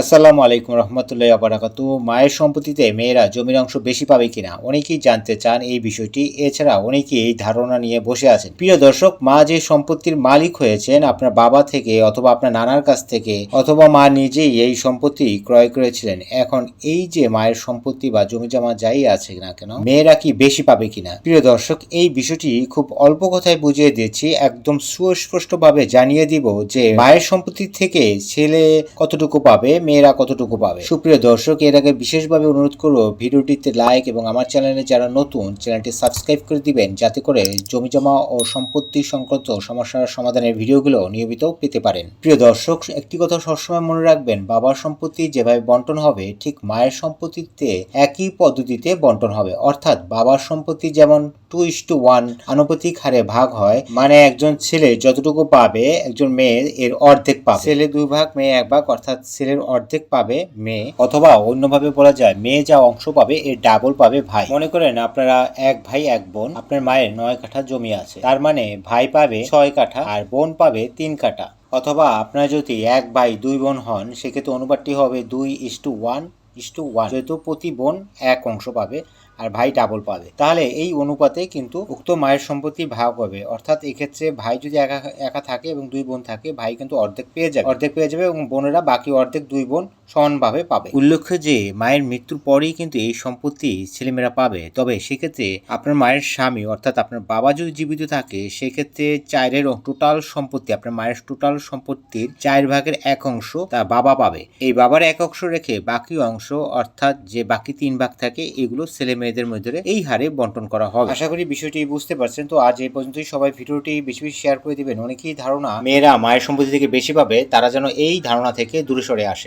আসসালামু আলাইকুম রহমতুল্লাহ আবরাকাতু মায়ের সম্পত্তিতে মেয়েরা জমির অংশ বেশি পাবে কিনা, অনেকেই জানতে চান এই বিষয়টি। এছাড়া অনেকেই এই ধারণা নিয়ে বসে আছেন। প্রিয় দর্শক, মা যে সম্পত্তির মালিক হয়েছেন, আপনার বাবা থেকে অথবা আপনার নানার কাছ থেকে, অথবা মা নিজেই এই সম্পত্তি ক্রয় করেছিলেন। এখন এই যে মায়ের সম্পত্তি বা জমি জমা যাই আছে না কেন, মেয়েরা কি বেশি পাবে কিনা? প্রিয় দর্শক, এই বিষয়টি খুব অল্প কথায় বুঝিয়ে দিচ্ছি। একদম সুস্পষ্ট ভাবে জানিয়ে দিব যে মায়ের সম্পত্তি থেকে ছেলে কতটুকু পাবে মেয়েরা কতটুকু পাবে? সুপ্রিয় দর্শক, এর আগে বিশেষভাবে অনুরোধ করব, ভিডিওটিতে লাইক এবং আমার চ্যানেলে যারা নতুন, চ্যানেলটি সাবস্ক্রাইব করে দিবেন, যাতে করে জমি জমা ও সম্পত্তি সংক্রান্ত সমস্যার সমাধানের ভিডিওগুলো নিয়মিত পেতে পারেন। প্রিয় দর্শক, একটি কথা সবসময় মনে রাখবেন, বাবার সম্পত্তি যেভাবে বন্টন হবে, ঠিক মায়ের সম্পত্তিতে একই পদ্ধতিতে বন্টন হবে। অর্থাৎ বাবার সম্পত্তি যেমন টু ইস টু ওয়ান আনুপাতিক হারে ভাগ হয় মানে একজন ছেলে যতটুকু পাবে, একজন মেয়ে এর অর্ধেক পাবে। ছেলে দুই ভাগ, মেয়ে এক ভাগ, অর্থাৎ ছেলের অর্ধেক পাবে মেয়ে, অথবা অন্যভাবে বলা যায় মেয়ে যা অংশ পাবে, এর ডাবল পাবে ভাই। মনে করেন আপনারা এক ভাই, এক বোন, আপনার মায়ের নয় কাঠা জমি আছে। তার মানে ভাই পাবে ছয় কাঠা, আর বোন পাবে তিন কাঠা। অথবা আপনার যদি এক ভাই, দুই বোন হন, সেক্ষেত্রে অনুপাতটি হবে দুই is to one. Is to one. যেহেতু প্রতি বোন এক অংশ পাবে আর ভাই ডাবল পাবে। তাহলে এই অনুপাতে কিন্তু উক্ত মায়ের সম্পত্তি ভাগ হবে। অর্থাৎ এক্ষেত্রে ভাই যদি একা একা থাকে এবং দুই বোন থাকে, ভাই কিন্তু অর্ধেক পেয়ে যাবে। অর্ধেক পেয়ে যাবে এবং বোনেরা বাকি অর্ধেক দুই বোন সমানভাবে পাবে। উল্লেখ্য যে, মায়ের মৃত্যুর পরেই কিন্তু এই সম্পত্তি ছেলেমেয়েরা পাবে। তবে সেক্ষেত্রে আপনার মায়ের স্বামী অর্থাৎ আপনার বাবা যদি জীবিত থাকে, সেক্ষেত্রে চারের টোটাল সম্পত্তি, আপনার মায়ের টোটাল সম্পত্তির চার ভাগের এক অংশ তা বাবা পাবে। এই বাবার এক অংশ রেখে বাকি অংশ অর্থাৎ যে বাকি তিন ভাগ থাকে, এগুলো ছেলে মেয়েদের মধ্যে এই হারে বন্টন করা হবে। আশা করি বিষয়টি বুঝতে পারছেন। তো আজ এই পর্যন্তই। সবাই ভিডিওটি বেশি বেশি শেয়ার করে দিবেন। অনেকেই ধারণা, মেয়েরা মায়ের সম্পত্তি থেকে বেশি পাবে, তারা যেন এই ধারণা থেকে দূরে সরে আসে।